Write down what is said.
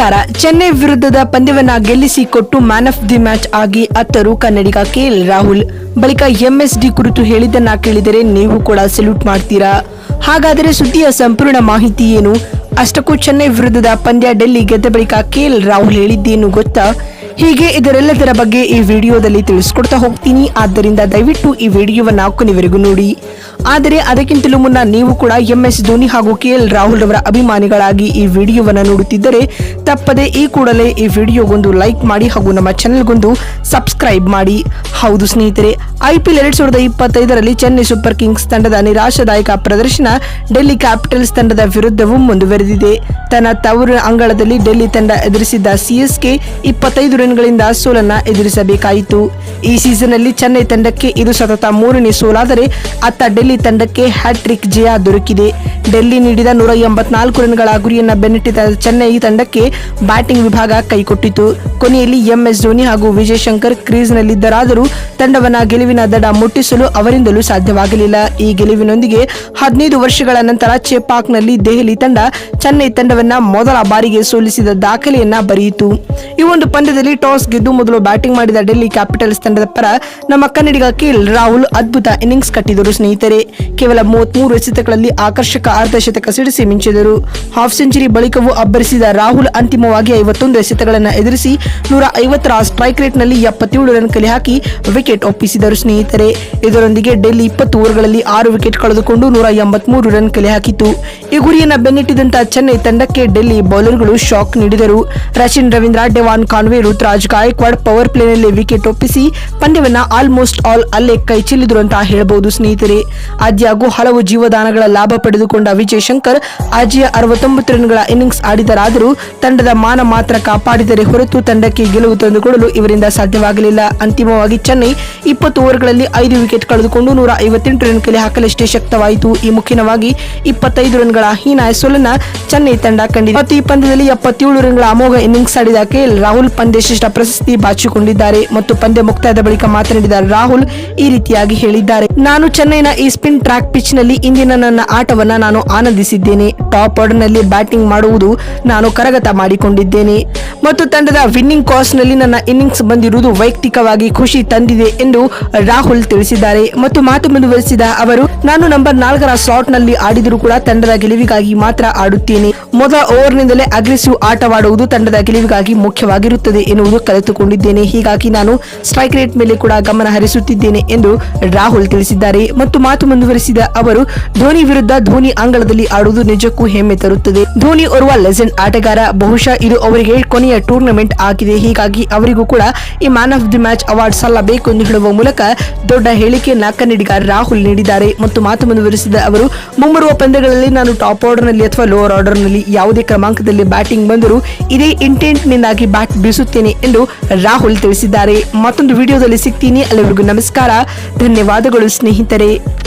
ನಮಸ್ಕಾರ ಚೆನ್ನೈ ವಿರುದ್ಧದ ಪಂದ್ಯವನ್ನ ಗೆಲ್ಲಿಸಿಕೊಟ್ಟು ಮ್ಯಾನ್ ಆಫ್ ದಿ ಮ್ಯಾಚ್ ಆಗಿ ಅತ್ತರು ಕನ್ನಡಿಗ ಕೆಎಲ್ ರಾಹುಲ್. ಬಳಿಕ ಎಂಎಸ್ಡಿ ಕುರಿತು ಹೇಳಿದ್ದನ್ನ ಕೇಳಿದರೆ ನೀವು ಕೂಡ ಸೆಲ್ಯೂಟ್ ಮಾಡ್ತೀರಾ? ಹಾಗಾದರೆ ಸುದ್ದಿಯ ಸಂಪೂರ್ಣ ಮಾಹಿತಿ ಏನು? ಅಷ್ಟಕ್ಕೂ ಚೆನ್ನೈ ವಿರುದ್ಧದ ಪಂದ್ಯ ಡೆಲ್ಲಿ ಗೆದ್ದ ಬಳಿಕ ಕೆಎಲ್ ರಾಹುಲ್ ಹೇಳಿದ್ದೇನು ಗೊತ್ತಾ? ಹೀಗೆ ಇದರೆಲ್ಲದರ ಬಗ್ಗೆ ಈ ವಿಡಿಯೋದಲ್ಲಿ ತಿಳಿಸ್ಕೊಡ್ತಾ ಹೋಗ್ತೀನಿ. ಆದ್ದರಿಂದ ದಯವಿಟ್ಟು ಈ ವಿಡಿಯೋವನ್ನು ಕೊನೆವರೆಗೂ ನೋಡಿ. ಆದರೆ ಅದಕ್ಕಿಂತಲೂ ಮುನ್ನ ನೀವು ಕೂಡ ಎಂಎಸ್ ಧೋನಿ ಹಾಗೂ ಕೆ ಎಲ್ ರಾಹುಲ್ ಅವರ ಅಭಿಮಾನಿಗಳಾಗಿ ಈ ವಿಡಿಯೋವನ್ನು ನೋಡುತ್ತಿದ್ದರೆ ತಪ್ಪದೆ ಈ ಕೂಡಲೇ ಈ ವಿಡಿಯೋಗೊಂದು ಲೈಕ್ ಮಾಡಿ ಹಾಗೂ ನಮ್ಮ ಚಾನೆಲ್ಗೊಂದು ಸಬ್ಸ್ಕ್ರೈಬ್ ಮಾಡಿ. ಹೌದು ಸ್ನೇಹಿತರೆ ಐಪಿಎಲ್ ಎರಡ್ ಸಾವಿರದ ಇಪ್ಪತ್ತೈದರಲ್ಲಿ ಚೆನ್ನೈ ಸೂಪರ್ ಕಿಂಗ್ಸ್ ತಂಡದ ನಿರಾಶಾದಾಯಕ ಪ್ರದರ್ಶನ ಡೆಲ್ಲಿ ಕ್ಯಾಪಿಟಲ್ಸ್ ತಂಡದ ವಿರುದ್ಧವೂ ಮುಂದುವರೆದಿದೆ. ತನ್ನ ತವರು ಅಂಗಳದಲ್ಲಿ ಡೆಲ್ಲಿ ತಂಡ ಎದುರಿಸಿದ್ದ ಸಿಎಸ್ಕೆ ಇಪ್ಪತ್ತೈದು ರನ್ಗಳಿಂದ ಸೋಲನ್ನ ಎದುರಿಸಬೇಕಾಯಿತು. ಈ ಸೀಸನ್ ಅಲ್ಲಿ ಚೆನ್ನೈ ತಂಡಕ್ಕೆ ಇದು ಸತತ ಮೂರನೇ ಸೋಲಾದರೆ ಅತ್ತ ಡೆಲ್ಲಿ ತಂಡಕ್ಕೆ ಹ್ಯಾಟ್ರಿಕ್ ಜಯ ದೊರಕಿದೆ. ಡೆಲ್ಲಿ ನೀಡಿದ ನೂರ ಎಂಬತ್ನಾಲ್ಕು ರನ್ಗಳ ಗುರಿಯನ್ನು ಬೆನ್ನಟ್ಟಿದ ಚೆನ್ನೈ ತಂಡಕ್ಕೆ ಬ್ಯಾಟಿಂಗ್ ವಿಭಾಗ ಕೈಕೊಟ್ಟಿತು. ಕೊನೆಯಲ್ಲಿ ಎಂಎಸ್ ಧೋನಿ ಹಾಗೂ ವಿಜಯ್ ಶಂಕರ್ ಕ್ರೀಸ್ನಲ್ಲಿದ್ದರಾದರೂ ತಂಡವನ್ನ ಗೆಲುವಿನ ದಡ ಮುಟ್ಟಿಸಲು ಅವರಿಂದಲೂ ಸಾಧ್ಯವಾಗಲಿಲ್ಲ. ಈ ಗೆಲುವಿನೊಂದಿಗೆ ಹದಿನೈದು ವರ್ಷಗಳ ನಂತರ ಚೆಪಾಕ್ನಲ್ಲಿ ದೆಹಲಿ ತಂಡ ಚೆನ್ನೈ ತಂಡವನ್ನ ಮೊದಲ ಬಾರಿಗೆ ಸೋಲಿಸಿದ ದಾಖಲೆಯನ್ನ ಬರೆಯಿತು. ಈ ಒಂದು ಪಂದ್ಯದಲ್ಲಿ ಟಾಸ್ ಗೆದ್ದು ಮೊದಲು ಬ್ಯಾಟಿಂಗ್ ಮಾಡಿದ ಡೆಲ್ಲಿ ಕ್ಯಾಪಿಟಲ್ಸ್ ತಂಡದ ಪರ ನಮ್ಮ ಕನ್ನಡಿಗ ಕೆಎಲ್ ರಾಹುಲ್ ಅದ್ಭುತ ಇನ್ನಿಂಗ್ಸ್ ಕಟ್ಟಿದರು ಸ್ನೇಹಿತರೆ. ಕೇವಲ ಮೂವತ್ಮೂರು ಎಸೆತಗಳಲ್ಲಿ ಆಕರ್ಷಕ ಅರ್ಧಶತಕ ಸಿಡಿಸಿ ಮಿಂಚಿದರು. ಹಾಫ್ ಸೆಂಚುರಿ ಬಳಿಕವೂ ಅಬ್ಬರಿಸಿದ ರಾಹುಲ್ ಅಂತಿಮವಾಗಿ ಐವತ್ತೊಂದು ಎಸೆತಗಳನ್ನು ಎದುರಿಸಿ ನೂರ ಐವತ್ತರ ಸ್ಟ್ರೈಕ್ ರೇಟ್ನಲ್ಲಿ ಎಪ್ಪತ್ತೇಳು ರನ್ ಕಲೆ ಹಾಕಿ ವಿಕೆಟ್ ಒಪ್ಪಿಸಿದರು. ಸ್ನೇಹಿತರೆ, ಇದರೊಂದಿಗೆ ಡೆಲ್ಲಿ ಇಪ್ಪತ್ತು ಓವರ್ಗಳಲ್ಲಿ ಆರು ವಿಕೆಟ್ ಕಳೆದುಕೊಂಡು ನೂರ ಎಂಬತ್ಮೂರು ರನ್ ಕಲೆ ಹಾಕಿತು ಈ ಗುರಿಯನ್ನು ಬೆನ್ನಿಟ್ಟಿದಂತಹ ಚೆನ್ನೈ ತಂಡಕ್ಕೆ ಡೆಲ್ಲಿ ಬೌಲರ್ಗಳು ಶಾಕ್ ನೀಡಿದರು. Rachin Ravindra, Devon Conway, Ruturaj Gaikwad power ಪ್ಲೇನಲ್ಲಿ wicket ಒಪ್ಪಿಸಿ ಪಂದ್ಯವನ್ನ ಆಲ್ಮೋಸ್ಟ್ ಆಲ್ ಅಲ್ಲೇ ಕೈ ಚೆಲ್ಲಿದ್ರು ಅಂತ ಹೇಳಬಹುದು ಸ್ನೇಹಿತರೆ. ಆದ್ಯಾಗೂ ಹಲವು ಜೀವದಾನಗಳ ಲಾಭ ಪಡೆದುಕೊಂಡ ವಿಜಯ್ ಶಂಕರ್ ಆಜಿಯ ಅರವತ್ತೊಂಬತ್ತು ರನ್ಗಳ ಇನ್ನಿಂಗ್ಸ್ ಆಡಿದರಾದರೂ ತಂಡದ ಮಾನ ಮಾತ್ರ ಕಾಪಾಡಿದರೆ ಹೊರತು ತಂಡಕ್ಕೆ ಗೆಲುವು ತಂದುಕೊಡಲು ಇವರಿಂದ ಸಾಧ್ಯವಾಗಲಿಲ್ಲ. ಅಂತಿಮವಾಗಿ ಚೆನ್ನೈ ಇಪ್ಪತ್ತು ಓವರ್ಗಳಲ್ಲಿ ಐದು ವಿಕೆಟ್ ಕಳೆದುಕೊಂಡು ನೂರ ಐವತ್ತೆಂಟು ರನ್ ಕಲೆ ಹಾಕಲಷ್ಟೇ ಶಕ್ತವಾಯಿತು. ಈ ಮುಖ್ಯವಾಗಿ ಇಪ್ಪತ್ತೈದು ರನ್ಗಳ ಹೀನಾಯ ಸೋಲನ್ನ ಚೆನ್ನೈ ತಂಡ ಕಂಡಿದೆ. ಮತ್ತು ಈ ಪಂದ್ಯದಲ್ಲಿ ಎಪ್ಪತ್ತೇಳು ರನ್ಗಳ ಅಮೋಘ ಇನ್ನಿಂಗ್ಸ್ ಆಡಿದ ಕೆಎಲ್ ರಾಹುಲ್ ಪಂದ್ಯ ಶ್ರೇಷ್ಠ ಪ್ರಶಸ್ತಿ ಬಾಚಿಕೊಂಡಿದ್ದಾರೆ. ಮತ್ತು ಪಂದ್ಯ ಮುಕ್ತಾಯದ ಬಳಿಕ ಮಾತನಾಡಿದ ರಾಹುಲ್ ಈ ರೀತಿಯಾಗಿ ಹೇಳಿದ್ದಾರೆ. ನಾನು ಚೆನ್ನೈನ ಈ ಸ್ಪಿನ್ ಟ್ರ್ಯಾಕ್ ಪಿಚ್ನಲ್ಲಿ ಇಂದಿನ ನನ್ನ ಆಟವನ್ನ ನಾನು ಆನಂದಿಸಿದ್ದೇನೆ. ಟಾಪ್ ಆರ್ಡರ್ನಲ್ಲಿ ಬ್ಯಾಟಿಂಗ್ ಮಾಡುವುದು ನಾನು ಕರಗತ ಮಾಡಿಕೊಂಡಿದ್ದೇನೆ. ಮತ್ತು ತಂಡದ ವಿನ್ನಿಂಗ್ ಕಾಸ್ಟ್ನಲ್ಲಿ ನನ್ನ ಇನ್ನಿಂಗ್ಸ್ ಬಂದಿರುವುದು ವೈಯಕ್ತಿಕವಾಗಿ ಖುಷಿ ತಂದಿದೆ ಎಂದು ರಾಹುಲ್ ತಿಳಿಸಿದ್ದಾರೆ. ಮತ್ತು ಮಾತು ಮುಂದುವರಿಸಿದ ಅವರು, ನಾನು ನಂಬರ್ ನಾಲ್ಕರ ಸ್ಲಾಟ್ನಲ್ಲಿ ಆಡಿದರೂ ಕೂಡ ತಂಡದ ಗೆಲುವಿಗಾಗಿ ಮಾತ್ರ ಆಡುತ್ತೇನೆ. ಮೊದಲ ಓವರ್ನಿಂದಲೇ ಅಗ್ರೆಸಿವ್ ಆಟವಾಡುವುದು ತಂಡದ ಗೆಲುವಿಗಾಗಿ ಮುಖ್ಯವಾಗಿರುತ್ತದೆ ಎನ್ನುವುದು ಕಲಿತುಕೊಂಡಿದ್ದೇನೆ. ಹೀಗಾಗಿ ನಾನು ಸ್ಟ್ರೈಕ್ ರೇಟ್ ಮೇಲೆ ಕೂಡ ಗಮನ ಹರಿಸುತ್ತಿದ್ದೇನೆ ಎಂದು ರಾಹುಲ್ ತಿಳಿಸಿದ್ದಾರೆ. ಮತ್ತು ಮಾತು ಮುಂದುವರಿಸಿದ ಅವರು, ಧೋನಿ ವಿರುದ್ಧ ಧೋನಿ ಅಂಗಳದಲ್ಲಿ ಆಡುವುದು ನಿಜಕ್ಕೂ ಹೆಮ್ಮೆ ತರುತ್ತದೆ. ಧೋನಿ ಓರ್ವ ಲೆಜೆಂಡ್ ಆಟಗಾರ, ಬಹುಶಃ ಇದು ಅವರಿಗೆ ಕೊನೆಯ ಟೂರ್ನಮೆಂಟ್ ಆಗಿದೆ. ಹೀಗಾಗಿ ಅವರಿಗೂ ಕೂಡ ಈ man of the match award ಸಲ್ಲಬೇಕು ಎಂದು ಹೇಳುವ ಮೂಲಕ ದೊಡ್ಡ ಹೇಳಿಕೆಯನ್ನ ಕನ್ನಡಿಗ ರಾಹುಲ್ ನೀಡಿದ್ದಾರೆ. ಮತ್ತು ಮಾತು ಮುಂದುವರಿಸಿದ ಅವರು, ಮುಂಬರುವ ಪಂದ್ಯಗಳಲ್ಲಿ ನಾನು ಟಾಪ್ ಆರ್ಡರ್ನಲ್ಲಿ ಅಥವಾ ಲೋವರ್ ಆರ್ಡರ್ನಲ್ಲಿ ಯಾವುದೇ ಕ್ರಮಾಂಕದಲ್ಲಿ ಬ್ಯಾಟಿಂಗ್ ಬಂದರೂ ಇದೇ ಇಂಟೆಂಟ್ ನಿಂದಾಗಿ ಬ್ಯಾಟ್ ಬೀಸುತ್ತೇನೆ ಎಂದು ರಾಹುಲ್ ತಿಳಿಸಿದ್ದಾರೆ. ಮತ್ತೊಂದು ವಿಡಿಯೋದಲ್ಲಿ ಸಿಗ್ತೀನಿ. ಅಲ್ಲಿವರೆಗೂ ನಮಸ್ಕಾರ. ಧನ್ಯವಾದಗಳು ಸ್ನೇಹಿತರೆ.